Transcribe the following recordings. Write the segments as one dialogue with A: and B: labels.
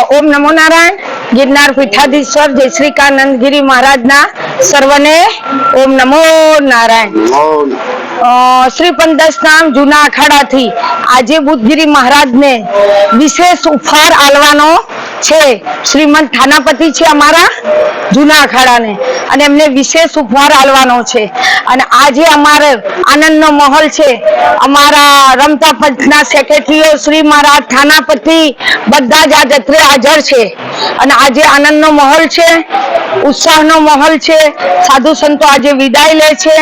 A: ઓમ નમો નારાયણ. ગિરનાર પીઠાધીશ્વર જય શ્રી કાનંદગીરી મહારાજના સર્વને ઓમ નમો નારાયણ. શ્રી પંદસ નામ જૂના અખાડાથી આજે બુદ્ધગીરી મહારાજને વિશેષ ઉપહાર આલવાનો છે. શ્રીમંત થાનાપતિ છે અમારા જૂના અખાડાને. અને એમને વિશેષ ઉપહાર આલવાનો છે. અને આજે અમારે આનંદનો માહોલ છે. અમારા રમતા પંચના સેક્રેટરીઓ શ્રી મહારાજ થાનાપતિ બધા જ આ જત્રે હાજર છે. અને આજે આનંદનો માહોલ છે, ઉત્સાહનો માહોલ છે, સાધુ સંતો આજે વિદાય લે છે.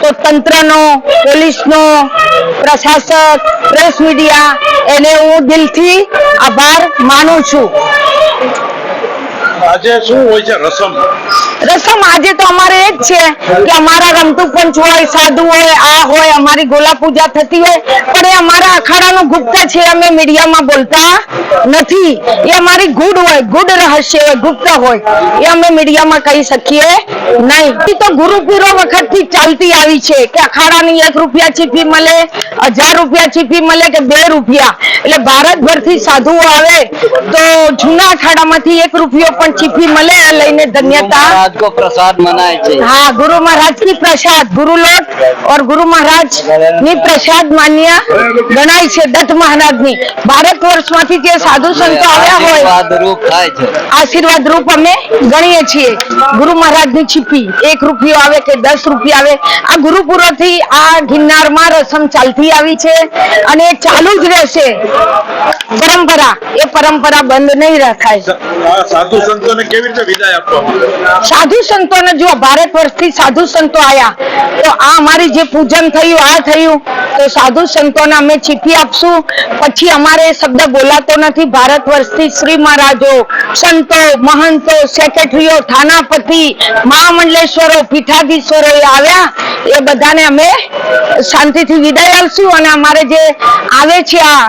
A: તો તંત્રનો, પોલીસનો, પ્રશાસક, પ્રેસ મીડિયા, એને હું દિલથી આભાર માનું છું.
B: આજે શું હોય છે રસમ?
A: રસમ આજે તો અમારે એ જ છે કે અમારા રમતું પંચ હોય સાધુ હોય, આ હોય, અમારી ગોલા પૂજા થતી હોય, પણ એ અમારા અખાડાનું ગુપ્ત છે, અમે મીડિયામાં બોલતા નથી. એ અમારી ગુડ હોય, ગુડ રહસ્ય હોય, ગુપ્ત હોય. એ અમે મીડિયામાં કહી શકીએ નહીં. તો ગુરુ પીરો વખતથી ચાલતી આવી છે કે અખાડાની એક રૂપિયા ચીપી મળે, હજાર રૂપિયા ચીપી મળે કે બે રૂપિયા. એટલે ભારતભરથી સાધુઓ આવે તો જૂના અખાડામાંથી એક રૂપિયો પણ ચીઠી મળે લઈને ધન્યતા.
C: પ્રસાદ
A: મનાય છે. હા ગુરુ મહારાજની પ્રસાદ ગુરુ લોટ ઓર ગુરુ મહારાજની પ્રસાદ માન્ય ગણાય છે દત્ત મહારાજની ભારત વર્ષમાંથી જે સાધુ સંતો આવ્યા હોય
C: આશીર્વાદ રૂપ
A: અમે ગણીએ છીએ. ગુરુ મહારાજની ચીપી એક રૂપિયો આવે કે દસ રૂપિયા આવે આ ગુરુપુરો થી આ ગિરનારમાં રસમ ચાલતી આવી છે અને ચાલુ જ રહેશે. પરંપરા એ પરંપરા બંધ નહીં રખાય.
B: સાધુ સંતોને કેવી રીતે વિદાય આપવામાં
A: સાધુ સંતોને જો ભારત વર્ષથી સાધુ સંતો આયા. તો આ અમારી જે પૂજન થયું, આ થયું, તો સાધુ સંતોને અમે ચીઠી આપશું. પછી અમારે શબ્દ બોલાતો નથી. ભારત વર્ષથી શ્રી મહારાજો, સંતો, મહંતો, સેક્રેટરીઓ, થાનાપતિ, મહામંડલેશ્વરો પીઠાધીશ્વરો આવ્યા. એ બધાને અમે શાંતિથી વિદાય આપશું અને અમારે જે આવે છે આ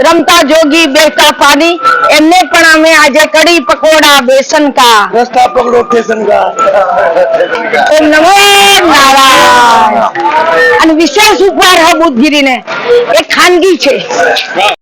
A: રમતા જોગી બેટા પાની એમને પણ અમે આજે કડી પકોડા બેસન કા.
B: રસ્તા પકડો બેસન કા.
A: ઓમ નમો નારાયણ. અને વિશેષ ઉપહાર હા બુદ્ધગીરીને એ ખાનગી છે.